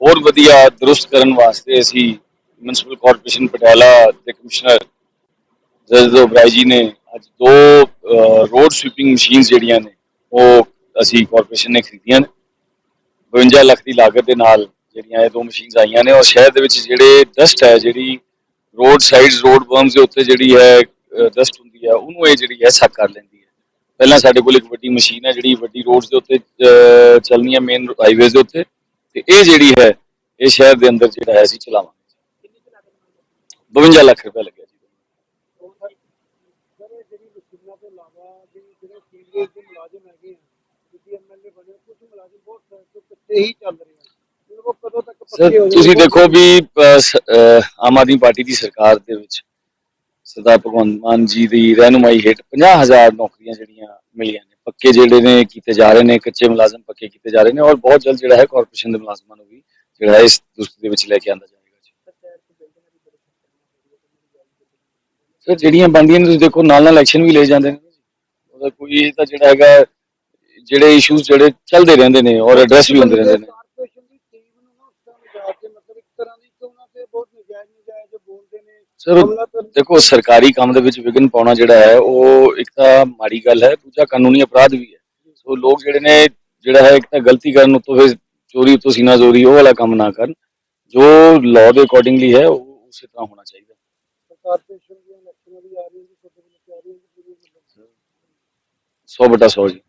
ਹੋਰ ਵਧੀਆ ਦਰੁਸਤ ਕਰਨ ਵਾਸਤੇ ਅਸੀਂ ਮਿਊਨਿਸਪਲ ਕਾਰਪੋਰੇਸ਼ਨ ਪਟਿਆਲਾ ਦੇ ਕਮਿਸ਼ਨਰ ਜਸਦੋ ਬਰਾਈ ਜੀ ਨੇ ਅੱਜ ਦੋ ਰੋਡ ਸਵੀਪਿੰਗ ਮਸ਼ੀਨਸ ਜਿਹੜੀਆਂ ਨੇ, ਉਹ ਅਸੀਂ ਕਾਰਪੋਰੇਸ਼ਨ ਨੇ ਖਰੀਦੀਆਂ ਨੇ। 52 ਲੱਖ ਦੀ ਲਾਗਤ ਦੇ ਨਾਲ ਜਿਹੜੀਆਂ ਇਹ ਦੋ ਮਸ਼ੀਨਸ ਆਈਆਂ ਨੇ, ਔਰ ਸ਼ਹਿਰ ਦੇ ਵਿੱਚ ਜਿਹੜੇ ਡਸਟ ਹੈ, ਜਿਹੜੀ ਰੋਡ ਸਾਈਡਸ ਰੋਡ ਬਰਮਸ ਦੇ ਉੱਤੇ ਜਿਹੜੀ ਹੈ ਡਸਟ ਹੁੰਦੀ ਹੈ, ਉਹਨੂੰ ਇਹ ਜਿਹੜੀ ਹੈ, ਸੱਕ ਕਰ ਲੈਂਦੀ ਹੈ। ਪਹਿਲਾਂ ਸਾਡੇ ਕੋਲ ਇੱਕ ਵੱਡੀ ਮਸ਼ੀਨ ਹੈ, ਜਿਹੜੀ ਵੱਡੀ ਰੋਡਸ ਦੇ ਉੱਤੇ ਚੱਲਣੀ ਹੈ ਮੇਨ ਹਾਈਵੇਜ਼ ਦੇ ਉੱਤੇ। ਤੇ ਇਹ ਜਿਹੜੀ ਹੈ ਇਹ ਸ਼ਹਿਰ ਦੇ ਅੰਦਰ ਜਿਹੜਾ ਹੈ ਅਸੀਂ ਚਲਾਵਾਂਗੇ। 52 ਲੱਖ ਰੁਪਏ ਲੱਗਿਆ ਜੀ। ਤੁਸੀਂ ਦੇਖੋ ਵੀ ਸ- ਆਮ ਆਦਮੀ ਪਾਰਟੀ ਦੀ ਸਰਕਾਰ ਦੇ ਵਿੱਚ ਸਰਦਾਰ ਭਗਵੰਤ ਮਾਨ ਜੀ ਦੀ ਰਹਿਨੁਮਾਈ ਹੇਠ 50000 ਨੌਕਰੀਆਂ ਜਿਹੜੀਆਂ ਮਿਲੀਆਂ ਪੱਕੇ ਜਿਹੜੇ ਨੇ ਕੀਤੇ ਜਾ ਰਹੇ ਨੇ, ਕੱਚੇ ਮੁਲਾਜ਼ਮ ਪੱਕੇ ਕੀਤੇ ਜਾ ਰਹੇ ਨੇ ਔਰ ਬਹੁਤ ਜਲਦ ਜਿਹੜਾ ਹੈ ਕਾਰਪੋਰੇਸ਼ਨ ਦੇ ਮੁਲਾਜ਼ਮਾਂ ਨੂੰ ਵੀ ਜਿਹੜਾ ਇਸ ਦੁਸਤ ਦੇ ਵਿੱਚ ਲੈ ਕੇ ਆਂਦਾ ਜਾਏਗਾ ਜੀ। ਸਰ ਜਿਹੜੀਆਂ ਬੰਦੀਆਂ ਨੇ ਤੁਸੀਂ ਦੇਖੋ ਨਾਲ ਨਾਲ ਇਲੈਕਸ਼ਨ ਵੀ ਲੈ ਜਾਂਦੇ ਨੇ ਉਹਦਾ ਕੋਈ ਇਹ ਤਾਂ ਜਿਹੜਾ ਹੈਗਾ, ਜਿਹੜੇ ਇਸ਼ੂਜ਼ ਜਿਹੜੇ ਚੱਲਦੇ ਰਹਿੰਦੇ ਨੇ ਔਰ ਐਡਰੈਸ ਵੀ ਹੁੰਦੇ ਰਹਿੰਦੇ ਨੇ। ਸਰ ਦੇਖੋ ਸਰਕਾਰੀ ਕੰਮ ਦੇ ਵਿੱਚ ਵਿਘਨ ਪਾਉਣਾ ਜਿਹੜਾ ਹੈ ਉਹ ਇੱਕ ਤਾਂ ਮਾੜੀ ਗੱਲ ਹੈ ਦੂਜਾ ਕਾਨੂੰਨੀ ਅਪਰਾਧ ਵੀ ਹੈ। ਸੋ ਲੋਕ ਜਿਹੜੇ ਨੇ ਜਿਹੜਾ ਹੈ ਇੱਕ ਤਾਂ ਗਲਤੀ ਕਰਨ ਉੱਤੋਂ ਫਿਰ ਚੋਰੀ ਉੱਤੋਂ ਸੀਨਾ ਜ਼ੋਰੀ ਉਹ ਵਾਲਾ ਕੰਮ ਨਾ ਕਰਨ। ਜੋ ਲਾਅ ਦੇ ਅਕੋਰਡਿੰਗਲੀ ਹੈ ਉਹ ਉਸੇ ਤਰ੍ਹਾਂ ਹੋਣਾ ਚਾਹੀਦਾ। ਪੂਰੀ ਮਤਲਬ 100 ਬਟਾ 100 ਜੀ।